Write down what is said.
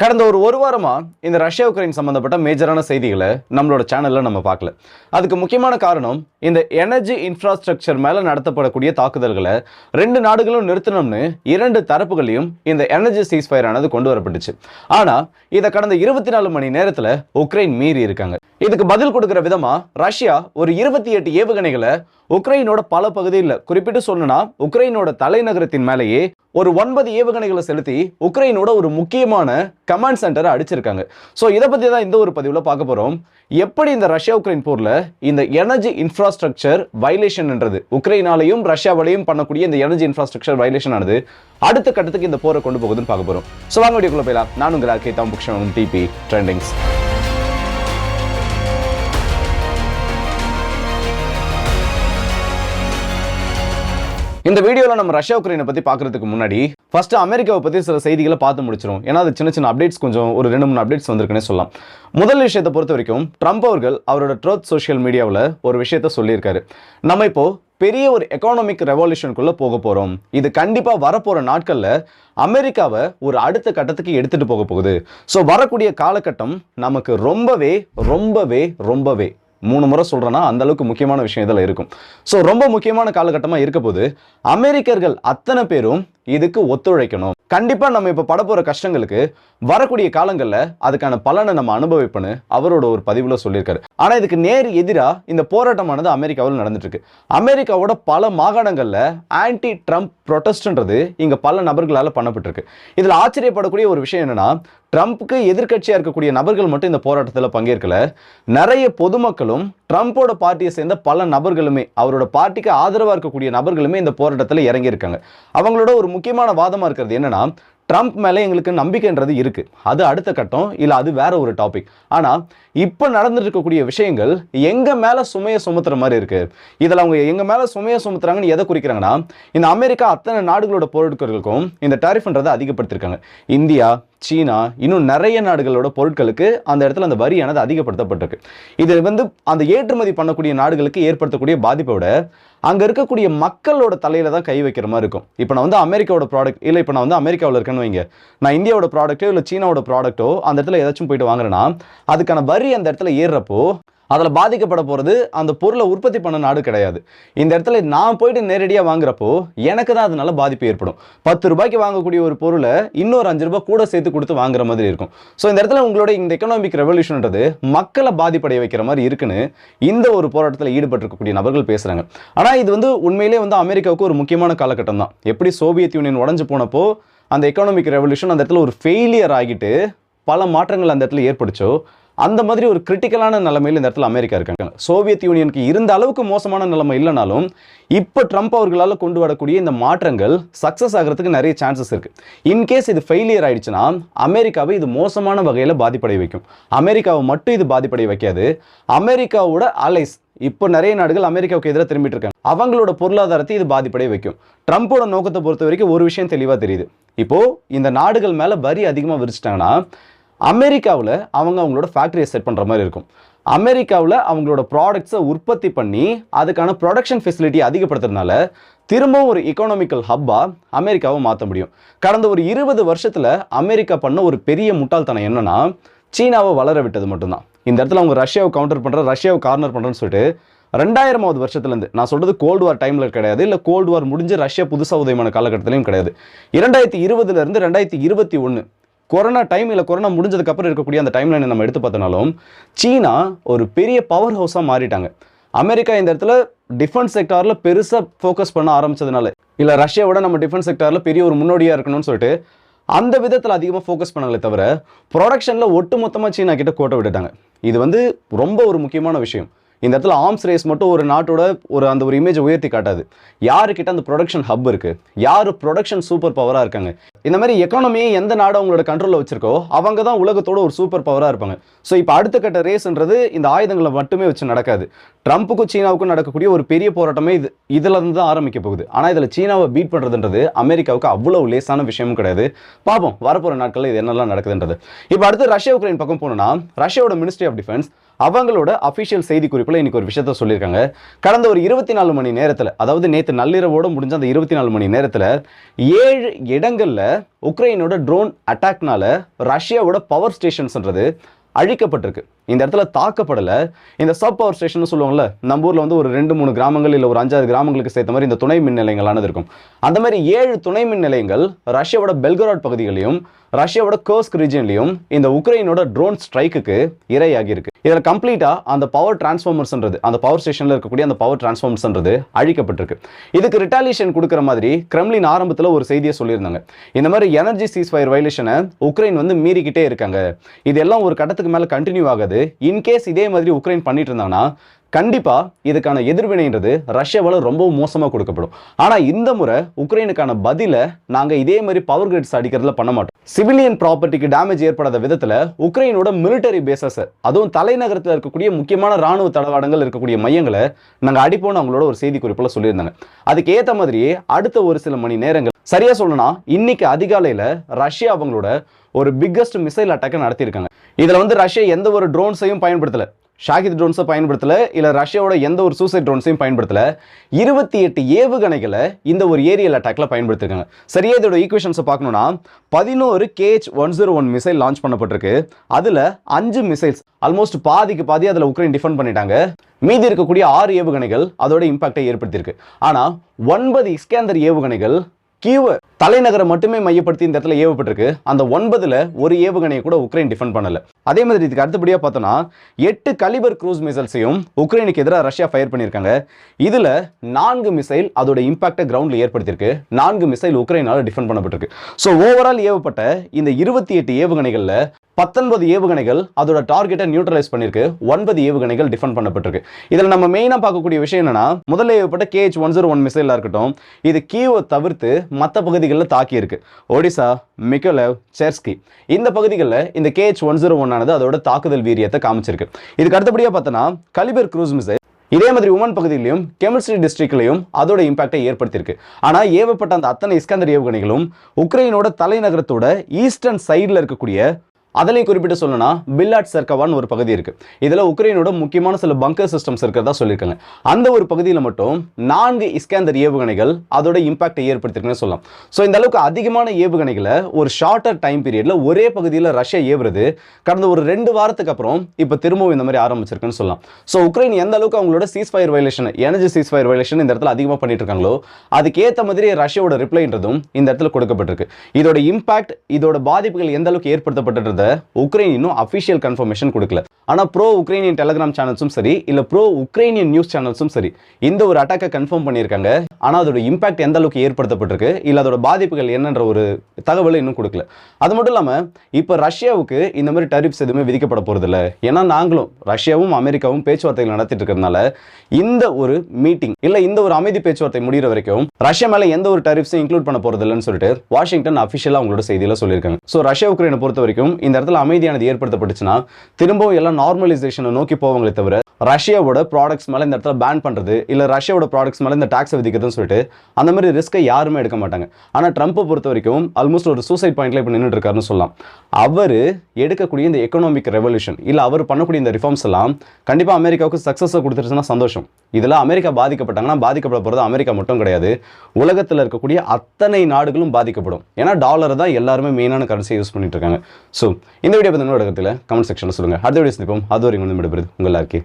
கடந்த ஒரு ஒரு வாரமாக இந்த ரஷ்யா உக்ரைன் சம்மந்தப்பட்ட மேஜரான செய்திகளை நம்மளோட சேனலில் நம்ம பார்க்கல. அதுக்கு முக்கியமான காரணம் இந்த எனர்ஜி இன்ஃப்ராஸ்ட்ரக்சர் மேலே நடத்தப்படக்கூடிய தாக்குதல்களை ரெண்டு நாடுகளும் நிறுத்தணும்னு இரண்டு தரப்புகளையும் இந்த எனர்ஜி சீஸ்ஃபயர் ஆனது கொண்டு வரப்பட்டுச்சு. ஆனால் இதை கடந்த இருபத்தி நாலு மணி நேரத்தில் உக்ரைன் மீறி இருக்காங்க. இதுக்கு பதில் கொடுக்கிற விதமா ரஷ்யா ஒரு இருபத்தி எட்டு ஏவுகணைகளை உக்ரைனோட பல பகுதியில் குறிப்பிட்டு சொல்லணும்னா உக்ரைனோட தலைநகரத்தின் மேலேயே ஒரு ஒன்பது ஏவுகணைகளை செலுத்தி உக்ரைனோட ஒரு முக்கியமான கமாண்ட் சென்டரை அடிச்சிருக்காங்க. ஸோ இதை பற்றி தான் இந்த ஒரு பதிவில் பார்க்க போகிறோம் எப்படி இந்த ரஷ்யா உக்ரைன் போரில் இந்த எனர்ஜி இன்ஃப்ராஸ்ட்ரக்சர் வைலேஷன்ன்றது உக்ரைனாலையும் ரஷ்யாவாலையும் பண்ணக்கூடிய இந்த எனர்ஜி இன்ஃப்ராஸ்ட்ரக்சர் வைலேஷன் ஆனது அடுத்த கட்டத்துக்கு இந்த போரை கொண்டு போகுதுன்னு பார்க்க போகிறோம் ஸோ வாங்க வீடியோக்குள்ளே போயிடலாம். நான் உங்கள் ஆர்கே தாம்புக்ஷன் டிபி ட்ரெண்டிங்ஸ் இந்த வீடியோவில் நம்ம ரஷ்யா உக்ரைனை பற்றி பார்க்குறதுக்கு முன்னாடி ஃபர்ஸ்ட் அமெரிக்காவை பற்றி சில செய்திகளை பார்த்து முடிச்சிடும் ஏன்னா அது சின்ன சின்ன அப்டேட்ஸ் கொஞ்சம் ஒரு ரெண்டு மூணு அப்டேட்ஸ் வந்திருக்குன்னே சொல்லலாம். முதல் விஷயத்தை பொறுத்த வரைக்கும் ட்ரம்ப் அவர்கள் அவரோட ட்ரோத் சோஷியல் மீடியாவில் ஒரு விஷயத்த சொல்லியிருக்காரு. நம்ம இப்போ பெரிய ஒரு எக்கானமிக் ரெவல்யூஷனுக்குள்ளே போக போகிறோம் இது கண்டிப்பாக வரப்போகிற நாட்களில் அமெரிக்காவை ஒரு அடுத்த கட்டத்துக்கு எடுத்துகிட்டு போக போகுது. ஸோ வரக்கூடிய காலகட்டம் நமக்கு ரொம்பவே ரொம்பவே ரொம்பவே மூணு முறை சொல்கிறேன்னா அந்த அளவுக்கு முக்கியமான விஷயம் இதில் இருக்கும். ஸோ ரொம்ப முக்கியமான காலகட்டமாக இருக்க போது அமெரிக்கர்கள் அத்தனை பேரும் இதுக்கு ஒத்துழைக்கணும். கண்டிப்பாக நம்ம இப்போ பட போற கஷ்டங்களுக்கு வரக்கூடிய காலங்களில் அதுக்கான பலனை நம்ம அனுபவிப்போன்னு அவரோட ஒரு பதிவில் சொல்லியிருக்காரு. ஆனால் இதுக்கு நேர் எதிராக இந்த போராட்டமானது அமெரிக்காவில் நடந்துட்டு இருக்கு அமெரிக்காவோட பல மாகாணங்களில் ஆன்டி ட்ரம்ப் ப்ரொட்டஸ்ட்ன்றது இங்கே பல நபர்களால் பண்ணப்பட்டிருக்கு. இதில் ஆச்சரியப்படக்கூடிய ஒரு விஷயம் என்னன்னா ட்ரம்ப்புக்கு எதிர்க்கட்சியாக இருக்கக்கூடிய நபர்கள் மட்டும் இந்த போராட்டத்தில் பங்கேற்கல. நிறைய பொதுமக்களும் ட்ரம்ப்போட பார்ட்டியை சேர்ந்த பல நபர்களுமே அவரோட பார்ட்டிக்கு ஆதரவாக இருக்கக்கூடிய நபர்களுமே இந்த போராட்டத்தில் இறங்கியிருக்காங்க. அவங்களோட ஒரு முக்கியமான வாதமாக இருக்கிறது என்னென்னா ட்ரம்ப் மேலே எங்களுக்கு நம்பிக்கைன்றது இருக்குது அது அடுத்த கட்டம் இல்லை அது வேற ஒரு டாபிக் ஆனால் இப்போ நடந்துட்டு இருக்கக்கூடிய விஷயங்கள் எங்கள் மேலே சுமையை சுமத்துற மாதிரி இருக்குது இதில் அவங்க எங்கள் மேலே சுமையை சுமத்துறாங்கன்னு எதை குறிக்கிறாங்கன்னா இந்த அமெரிக்கா அத்தனை நாடுகளோட பொருட்களுக்கும் இந்த டாரிஃப்ன்றதை அதிகப்படுத்திருக்காங்க. இந்தியா சீனா இன்னும் நிறைய நாடுகளோட பொருட்களுக்கு அந்த இடத்துல அந்த வரியானது அதிகப்படுத்தப்பட்டிருக்கு. இது வந்து அந்த ஏற்றுமதி பண்ணக்கூடிய நாடுகளுக்கு ஏற்படுத்தக்கூடிய பாதிப்பை விட அங்கே இருக்கக்கூடிய மக்களோட தலையில் தான் கை வைக்கிற மாதிரி இருக்கும். இப்போ நான் வந்து அமெரிக்காவோட ப்ராடக்ட் இல்லை இப்போ நான் வந்து அமெரிக்காவில் இருக்கேன்னு வைங்க. நான் இந்தியாவோட ப்ராடக்ட்டோ இல்லை சீனாவோட ப்ராடக்ட்டோ அந்த இடத்துல ஏதாச்சும் போயிட்டு வாங்குறேன்னா அதுக்கான வரி அந்த இடத்துல ஏறுறப்போ அதில் பாதிக்கப்பட போகிறது அந்த பொருளை உற்பத்தி பண்ண நாடு கிடையாது. இந்த இடத்துல நான் போயிட்டு நேரடியாக வாங்குறப்போ எனக்கு தான் அதனால பாதிப்பு ஏற்படும். பத்து ரூபாய்க்கு வாங்கக்கூடிய ஒரு பொருளை இன்னொரு அஞ்சு ரூபாய் கூட சேர்த்து கொடுத்து வாங்குற மாதிரி இருக்கும். ஸோ இந்த இடத்துல உங்களோட இந்த எக்கனாமிக் ரெவல்யூஷன்ன்றது மக்களை பாதிப்படைய வைக்கிற மாதிரி இருக்குன்னு இந்த ஒரு போராட்டத்தில் ஈடுபட்டிருக்கக்கூடிய நபர்கள் பேசுகிறாங்க ஆனால் இது வந்து உண்மையிலே வந்து அமெரிக்காவுக்கு ஒரு முக்கியமான காலகட்டம் தான். எப்படி சோவியத் யூனியன் உடஞ்சு போனப்போ அந்த எக்கனாமிக் ரெவல்யூஷன் அந்த இடத்துல ஒரு ஃபெயிலியர் ஆகிட்டு பல மாற்றங்கள் அந்த இடத்துல ஏற்படுச்சோ அந்த மாதிரி ஒரு கிரிட்டிக்கலான நிலைமையில் இந்த இடத்துல அமெரிக்கா இருக்காங்க. சோவியத் யூனியனுக்கு இருந்த அளவுக்கு மோசமான நிலைமை இல்லைனாலும் இப்போ ட்ரம்ப் அவர்களால் கொண்டு வரக்கூடிய இந்த மாற்றங்கள் சக்ஸஸ் ஆகிறதுக்கு நிறைய சான்சஸ் இருக்கு. இன்கேஸ் இது ஃபெயிலியர் ஆயிடுச்சுன்னா அமெரிக்காவை இது மோசமான வகையில் பாதிப்படைய வைக்கும். அமெரிக்காவை மட்டும் இது பாதிப்படைய வைக்காது. அமெரிக்காவோட அலைஸ் இப்போ நிறைய நாடுகள் அமெரிக்காவுக்கு எதிராக திரும்பிட்டு இருக்காங்க. அவங்களோட பொருளாதாரத்தை இது பாதிப்படைய வைக்கும். ட்ரம்ப்போட நோக்கத்தை பொறுத்த வரைக்கும் ஒரு விஷயம் தெளிவாக தெரியுது. இப்போ இந்த நாடுகள் மேலே வரி அதிகமாக விரிச்சிட்டாங்கன்னா அமெரிக்காவில் அவங்க அவங்களோட ஃபேக்ட்ரியை செட் பண்ணுற மாதிரி இருக்கும். அமெரிக்காவில் அவங்களோட ப்ராடக்ட்ஸை உற்பத்தி பண்ணி அதுக்கான ப்ரொடக்ஷன் ஃபெசிலிட்டி அதிகப்படுத்துறதுனால திரும்பவும் ஒரு எக்கனாமிக்கல் ஹப்பாக அமெரிக்காவை மாற்ற முடியும். கடந்த ஒரு இருபது வருஷத்தில் அமெரிக்கா பண்ண ஒரு பெரிய முட்டாள்தனம் என்னன்னா சீனாவை வளர விட்டது மட்டும்தான். இந்த இடத்துல அவங்க ரஷ்யாவை கவுண்டர் பண்ணுற ரஷ்யாவை கார்னர் பண்ணுறேன்னு சொல்லிட்டு ரெண்டாயிரமாவது வருஷத்துலேருந்து நான் சொல்கிறது கோல்டு வார் டைமில் கிடையாது இல்லை கோல்டு வார் முடிஞ்சு ரஷ்யா புதுசாக உதயமான காலகட்டத்திலையும் கிடையாது. இரண்டாயிரத்தி இருபதுலேருந்து ரெண்டாயிரத்தி இருபத்தி ஒன்று கொரோனா டைம் இல்லை கொரோனா முடிஞ்சதுக்கப்புறம் இருக்கக்கூடிய அந்த டைம் நம்ம எடுத்து பார்த்தனாலும் சீனா ஒரு பெரிய பவர் ஹவுஸாக மாறிட்டாங்க. அமெரிக்கா இந்த இடத்துல டிஃபென்ஸ் செக்டாரில் பெருசாக ஃபோக்கஸ் பண்ண ஆரம்பிச்சதுனால இல்லை ரஷ்யாவோட நம்ம டிஃபென்ஸ் செக்டாரில் பெரிய ஒரு முன்னோடியாக இருக்கணும்னு சொல்லிட்டு அந்த விதத்தில் அதிகமாக ஃபோக்கஸ் பண்ணாங்களே தவிர ப்ரொடக்ஷனில் ஒட்டு மொத்தமாக சீனா கிட்ட கோட்டை விட்டுட்டாங்க. இது வந்து ரொம்ப ஒரு முக்கியமான விஷயம். இந்த இடத்துல ஆர்ம்ஸ் ரேஸ் மட்டும் ஒரு நாட்டோட ஒரு அந்த ஒரு இமேஜை உயர்த்தி காட்டாது. யாருக்கிட்ட அந்த ப்ரொடக்ஷன் ஹப் இருக்கு? யார் ப்ரொடக்ஷன் சூப்பர் பவராக இருக்காங்க? இந்த மாதிரி எக்கானமியை எந்த நாடு அவங்களோட கண்ட்ரோலில் வச்சிருக்கோ அவங்க தான் உலகத்தோட ஒரு சூப்பர் பவராக இருப்பாங்க. ஸோ இப்போ அடுத்த கட்ட ரேஸ்ன்றது இந்த ஆயுதங்களை மட்டுமே வச்சு நடக்காது. ட்ரம்ப்புக்கும் சீனாவுக்கும் நடக்கக்கூடிய ஒரு பெரிய போராட்டமே இது இதில் இருந்து தான் ஆரம்பிக்க போகுது. ஆனால் இதில் சீனாவை பீட் பண்ணுறதுன்றது அமெரிக்காவுக்கு அவ்வளோ லேசான விஷயமும் கிடையாது. பார்ப்போம் வரப்போகிற நாட்களில் இது என்னெல்லாம் நடக்குதுன்றது. இப்போ அடுத்து ரஷ்யா உக்ரைன் பக்கம் போனோம்னா ரஷ்யாவோட மினிஸ்ட்ரி ஆஃப் டிஃபென்ஸ் அவங்களோட அஃபிஷியல் செய்தி குறிப்பில் இன்னைக்கு ஒரு விஷயத்த சொல்லியிருக்காங்க. கடந்த ஒரு இருபத்தி நாலு மணி நேரத்தில் அதாவது நேற்று நள்ளிரவோடு முடிஞ்ச அந்த இருபத்தி நாலு மணி நேரத்தில் ஏழு இடங்களில் உக்ரைனோட ட்ரோன் அட்டாக்னால ரஷ்யாவோட பவர் ஸ்டேஷன்ஸ்ன்றது அழிக்கப்பட்டிருக்கு. இந்த இடத்துல தாக்கப்படலை. இந்த சப் பவர் ஸ்டேஷன் சொல்லுவாங்கல்ல நம்ம ஊரில் வந்து ஒரு ரெண்டு மூணு கிராமங்கள் இல்லை ஒரு அஞ்சாறு கிராமங்களுக்கு சேர்த்த மாதிரி இந்த துணை மின் நிலையங்களானது இருக்கும். அந்த மாதிரி ஏழு துணை மின் நிலையங்கள் ரஷ்யாவோட பெல்கராட் பகுதிகளையும் ரஷ்யாவோட கோஸ்க் ரீஜன்லையும் இந்த உக்ரைனோட ட்ரோன் ஸ்ட்ரைக்குக்கு இரையாகி இருக்கு இதில் கம்ப்ளீட்டாக அந்த பவர் டிரான்ஸ்ஃபார்மர்ஸ்ன்றது அந்த பவர் ஸ்டேஷனில் இருக்கக்கூடிய அந்த பவர் டிரான்ஸ்ஃபார்மர்ஸ்ன்றது அழிக்கப்பட்டிருக்கு. இதுக்கு ரிட்டாலியேஷன் கொடுக்குற மாதிரி கிரெம்லின் ஆரம்பத்தில் ஒரு செய்தியை சொல்லியிருந்தாங்க. இந்த மாதிரி எனர்ஜி சீஸ் ஃபயர் வயலேஷனை உக்ரைன் வந்து மீறிக்கிட்டே இருக்காங்க. இதெல்லாம் ஒரு கட்டத்துக்கு மேலே கண்டினியூ ஆகுது. இன்கேஸ் இதே மாதிரி உக்ரைன் பண்ணிட்டு இருந்தாங்கன்னா கண்டிப்பா இதுக்கான எதிர்வினைன்றது ரஷ்யாவால ரொம்ப மோசமா கொடுக்கப்படும். ஆனா இந்த முறை உக்ரைனுக்கான பதில நாங்க இதே மாதிரி பவர் கிரிட்ஸ் அடிக்கிறதுல பண்ண மாட்டோம். சிவிலியன் ப்ராப்பர்ட்டிக்கு டேமேஜ் ஏற்படாத விதத்தில் உக்ரைனோட மிலிட்டரி பேசஸ் அதுவும் தலைநகரத்தில் இருக்கக்கூடிய முக்கியமான ராணுவ தளவாடங்கள் இருக்கக்கூடிய மையங்களை நாங்க அடிப்போம்னு அவங்களோட ஒரு செய்தி குறிப்பில் சொல்லியிருந்தாங்க. அதுக்கு ஏற்ற மாதிரியே அடுத்த ஒரு சில மணி நேரங்கள் சரியா சொல்லணும்னா இன்னைக்கு அதிகாலையில ரஷ்யா அவங்களோட ஒரு பிக்கஸ்ட் மிசைல் அட்டாக்கை நடத்தியிருக்காங்க. இதில் வந்து ரஷ்யா எந்த ஒரு ட்ரோன்ஸையும் பயன்படுத்தலை. ஷாகித் ட்ரோன்ஸை பயன்படுத்தலை இல்லை ரஷ்யாவோட எந்த ஒரு சூசைட் ட்ரோன்ஸையும் பயன்படுத்தலை. இருபத்தி எட்டு ஏவுகணைகளை இந்த ஒரு ஏரியல் அட்டாக்ல பயன்படுத்திருக்காங்க. சரியா இதோட ஈக்குவேஷன்ஸை பார்க்கணும்னா பதினோரு KH one zero one missile launch பண்ணப்பட்டிருக்கு. அதில் அஞ்சு மிசைல்ஸ் ஆல்மோஸ்ட் பாதிக்கு பாதி அதில் உக்ரைன் டிஃபெண்ட் பண்ணிட்டாங்க. மீதி இருக்கக்கூடிய ஆறு ஏவுகணைகள் அதோட இம்பாக்டை ஏற்படுத்தியிருக்கு. ஆனால் ஒன்பது இஸ்கேந்தர் ஏவுகணைகள் கீவ் தலைநகரை மட்டுமே மையப்படுத்தி இந்த இடத்துல ஏவப்பட்டிருக்கு. அந்த ஒன்பதுல ஒரு ஏவுகணையை கூட உக்ரைன் டிஃபெண்ட் பண்ணல. அதே மாதிரி இதுக்கு அடுத்தபடியாக பார்த்தோம்னா எட்டு கலிபர் க்ரூஸ் மிசைல்ஸையும் உக்ரைனுக்கு எதிராக ரஷ்யா ஃபயர் பண்ணியிருக்காங்க. இதுல நான்கு மிசைல் அதோட இம்பாக்டை கிரவுண்டில் ஏற்படுத்தியிருக்கு. நான்கு மிசைல் உக்ரைனால டிஃபெண்ட் பண்ணப்பட்டிருக்கு. ஸோ ஓவரால் ஏவப்பட்ட இந்த இருபத்தி எட்டு ஏவுகணைகளில் பத்தொன்பது ஏவுகணைகள் அதோட டார்கெட்டை நியூட்ரலைஸ் பண்ணிருக்கு ஒன்பது ஏவுகணைகள் டிஃபெண்ட் பண்ணப்பட்டிருக்கு. இதில் நம்ம மெயினாக பார்க்கக்கூடிய விஷயம் என்னன்னா முதல்ல ஏவப்பட்ட K H one zero one மிசைலாக இருக்கட்டும் இது கீவை தவிர்த்து மற்ற பகுதிகளில் தாக்கியிருக்கு ஒடிசா மிக்கோலவ் செர்ஸ்கி இந்த பகுதிகளில் இந்த கேஹெச் ஒன் ஜீரோ ஒன் ஆனது அதோட தாக்குதல் வீரியத்தை காமிச்சிருக்கு. இதுக்கு அடுத்தபடியாக பார்த்தோன்னா கலிபர் க்ரூஸ் மிசைல் இதே மாதிரி உமன் பகுதியிலையும் கெமிஸ்ட்ரி டிஸ்ட்ரிக்ட்லையும் அதோட இம்பாக்டை ஏற்படுத்தியிருக்கு. ஆனால் ஏவப்பட்ட அந்த அத்தனை இஸ்கந்தர் ஏவுகணைகளும் உக்ரைனோட தலைநகரத்தோட ஈஸ்டர்ன் சைடில் இருக்கக்கூடிய அதுலேயும் குறிப்பிட்டு சொல்லணும்னா பில்லாட் சர்க்கவான்னு ஒரு பகுதி இருக்கு. இதில் உக்ரைனோட முக்கியமான சில பங்கர் சிஸ்டம்ஸ் இருக்கிறதா சொல்லியிருக்காங்க. அந்த ஒரு பகுதியில் மட்டும் நான்கு இஸ்கேந்தர் ஏவுகணைகள் அதோட இம்பாக்டை ஏற்படுத்திருக்குன்னு சொல்லலாம். ஸோ இந்த அளவுக்கு அதிகமான ஏவுகணைகளை ஒரு ஷார்ட்டர் டைம் பீரியடில் ஒரே பகுதியில் ரஷ்யா ஏவுறது கடந்த ஒரு ரெண்டு வாரத்துக்கு அப்புறம் இப்போ திரும்பவும் இந்த மாதிரி ஆரம்பிச்சிருக்குன்னு சொல்லலாம். ஸோ உக்ரைன் எந்த அளவுக்கு அவங்களோட cease fire violation energy cease fire violation இந்த இடத்துல அதிகமாக பண்ணிட்டு இருக்காங்களோ அதுக்கேற்ற மாதிரி ரஷ்யாவோட ரிப்ளைன்றதும் இந்த இடத்துல கொடுக்கப்பட்டிருக்கு. இதோட இம்பாக்ட் இதோட பாதிப்புகள் எந்த அளவுக்கு ஏற்படுத்தப்பட்டிருந்த உக்ரைன் இன்னும் அஃபிஷியல் கன்ஃபர்மேஷன் கொடுக்கல. ஆனால் ப்ரோ உக்ரைனியன் டெலகிராம் சேனல்ஸும் சரி இல்லை ப்ரோ உக்ரைனியன் நியூஸ் சேனல்ஸும் சரி இந்த ஒரு அட்டாக்கை கன்ஃபார்ம் பண்ணியிருக்காங்க. ஆனால் அதோட இம்பாக்ட் எந்த அளவுக்கு ஏற்படுத்தப்பட்டிருக்கு இல்லை அதோட பாதிப்புகள் என்னன்ற ஒரு தகவலை இன்னும் கொடுக்கல. அது மட்டும் இல்லாமல் இப்போ ரஷ்யாவுக்கு இந்த மாதிரி டரிப்ஸ் எதுவுமே விதிக்கப்பட போகிறதில்ல ஏன்னா நாங்களும் ரஷ்யாவும் அமெரிக்காவும் பேச்சுவார்த்தைகள் நடத்திட்டு இருக்கிறதுனால இந்த ஒரு மீட்டிங் இல்லை இந்த ஒரு அமைதி பேச்சுவார்த்தை முடிகிற வரைக்கும் ரஷ்யா மேலே எந்த ஒரு டரிப்ஸும் இன்க்ளூட் பண்ண போகிறதில்லன்னு சொல்லிட்டு வாஷிங்டன் அஃபிஷியலாக அவங்களோட செய்தியில் சொல்லியிருக்காங்க. ஸோ ரஷ்யா உக்ரைனை பொறுத்த வரைக்கும் இந்த இடத்துல அமைதியானது ஏற்படுத்தப்பட்டுச்சுன்னா திரும்பவும் எல்லாம் நார்மலைசேஷனை நோக்கி போவாங்களே தவிர ரஷ்யாவோட ப்ராடக்ட்ஸ் மேலே இந்த இடத்துல பேன் பண்ணுறது இல்லை ரஷ்யாவோட ப்ராடக்ட்ஸ் மேலே இந்த டாக்ஸ் விதிக்கிறதுன்னு சொல்லிட்டு அந்த மாதிரி ரிஸ்க்கை யாருமே எடுக்க மாட்டாங்க. ஆனால் ட்ரம்ப்பை பொறுத்த வரைக்கும் ஆல்மோஸ்ட் ஒரு சூசைட் பாயிண்ட்ல இப்போ நின்றுட்டு இருக்காருன்னு சொல்லலாம். அவர் எடுக்கக்கூடிய இந்த எக்கனாமிக் ரெவல்யூஷன் இல்லை அவர் பண்ணக்கூடிய இந்த ரிஃபார்ம்ஸ் எல்லாம் கண்டிப்பாக அமெரிக்காவுக்கு சக்ஸஸை கொடுத்துருச்சுன்னா சந்தோஷம். இதில் அமெரிக்கா பாதிக்கப்பட்டாங்கன்னா பாதிக்கப்பட போகிறது அமெரிக்கா மட்டும் கிடையாது. உலகத்தில் இருக்கக்கூடிய அத்தனை நாடுகளும் பாதிக்கப்படும். ஏன்னா டாலர் தான் எல்லாருமே மெயினான கரன்சியை யூஸ் பண்ணிட்டு இருக்காங்க. ஸோ இந்த வீடியோ பற்றி இடத்துல கமெண்ட் செக்ஷனில் சொல்லுங்கள் அடுத்த வீடியோ சந்திப்போம். அது வரைக்கும் வந்து விடுபடுது உங்கள் எல்லாருக்கே